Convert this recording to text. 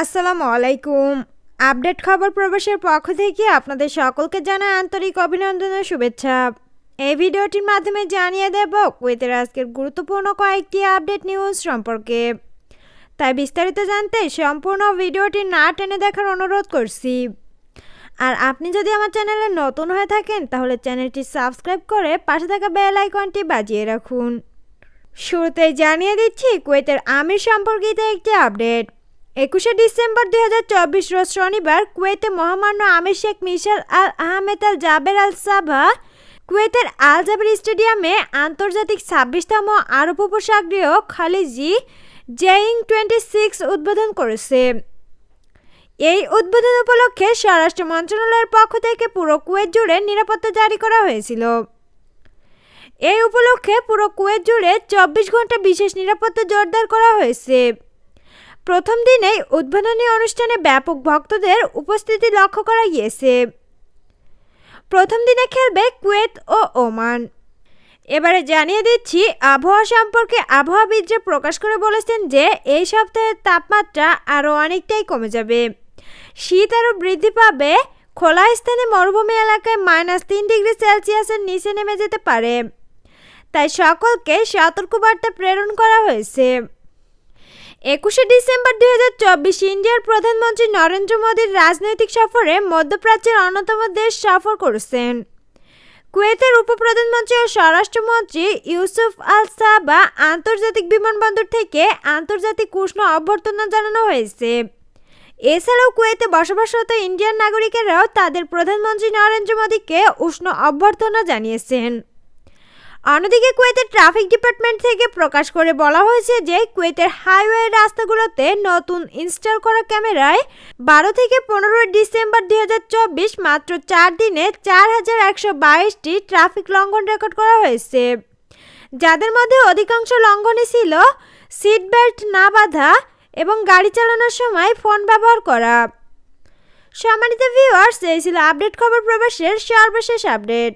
আসসালামু আলাইকুম। আপডেট খবর প্রবেশের পক্ষ থেকে আপনাদের সকলকে জানাই আন্তরিক অভিনন্দন ও শুভেচ্ছা। এই ভিডিওটির মাধ্যমে জানিয়ে দেব কুয়েতের আজকের গুরুত্বপূর্ণ কয়েকটি আপডেট নিউজ সম্পর্কে। তাই বিস্তারিত জানতে সম্পূর্ণ ভিডিওটি না টেনে দেখার অনুরোধ করছি। আর আপনি যদি আমার চ্যানেলে নতুন হয়ে থাকেন, তাহলে চ্যানেলটি সাবস্ক্রাইব করে পাশে থাকা বেল আইকনটি বাজিয়ে রাখুন। শুরুতেই জানিয়ে দিচ্ছি কুয়েতের আমির সম্পর্কিত একটি আপডেট। একুশে ডিসেম্বর দুই হাজার চব্বিশ রোজ শনিবার কুয়েতে মহামান্য Amir Sheikh Mishal Al Ahmad Al Jaber Al Sabah কুয়েতের আল জাবের স্টেডিয়ামে আন্তর্জাতিক ছাব্বিশতম আরব উপসাগরীয় খালিজি জেইং টোয়েন্টি সিক্স উদ্বোধন করেছে। এই উদ্বোধন উপলক্ষে স্বরাষ্ট্র মন্ত্রণালয়ের পক্ষ থেকে পুরো কুয়েত জুড়ে নিরাপত্তা জারি করা হয়েছিল। এই উপলক্ষে পুরো কুয়েত জুড়ে চব্বিশ ঘণ্টা বিশেষ নিরাপত্তা জোরদার করা হয়েছে। প্রথম দিনেই উদ্বোধনী অনুষ্ঠানে ব্যাপক ভক্তদের উপস্থিতি লক্ষ্য করা গিয়েছে। প্রথম দিনে খেলবে কুয়েত ও ওমান। এবারে জানিয়ে দিচ্ছি, আবহাওয়া সম্পর্কে আবহাওয়াবিদরা প্রকাশ করে বলেছেন যে, এই সপ্তাহের তাপমাত্রা আরও অনেকটাই কমে যাবে। শীত আরও বৃদ্ধি পাবে, খোলা স্থানে মরুভূমি এলাকায় মাইনাস তিন ডিগ্রি সেলসিয়াসের নিচে নেমে যেতে পারে। তাই সকলকে সতর্কবার্তা প্রেরণ করা হয়েছে। একুশে ডিসেম্বর দুই হাজার চব্বিশ ইন্ডিয়ার প্রধানমন্ত্রী নরেন্দ্র মোদীর রাজনৈতিক সফরে মধ্যপ্রাচ্যের অন্যতম দেশ সফর করেছেন। কুয়েতের উপপ্রধানমন্ত্রী ও স্বরাষ্ট্রমন্ত্রী ইউসুফ আল সাবা আন্তর্জাতিক বিমানবন্দর থেকে আন্তর্জাতিক উষ্ণ অভ্যর্থনা জানানো হয়েছে। এছাড়াও কুয়েতে বসবাসরত ইন্ডিয়ান নাগরিকেরাও তাদের প্রধানমন্ত্রী নরেন্দ্র মোদীকে উষ্ণ অভ্যর্থনা জানিয়েছেন। অন্যদিকে কুয়েতের ট্রাফিক ডিপার্টমেন্ট থেকে প্রকাশ করে বলা হয়েছে যে কুয়েতের হাইওয়ে রাস্তাগুলোতে নতুন ইনস্টল করা ক্যামেরায় বারো থেকে পনেরোই ডিসেম্বর দুই হাজার চব্বিশ মাত্র চার দিনে চার হাজার একশো বাইশটি ট্রাফিক লঙ্ঘন রেকর্ড করা হয়েছে। যাদের মধ্যে অধিকাংশ লঙ্ঘনই ছিল সিট বেল্ট না বাঁধা এবং গাড়ি চালানোর সময় ফোন ব্যবহার করা। সম্মানিত ভিউয়ার্স, এই ছিল আপডেট খবর প্রবেশের সর্বশেষ আপডেট।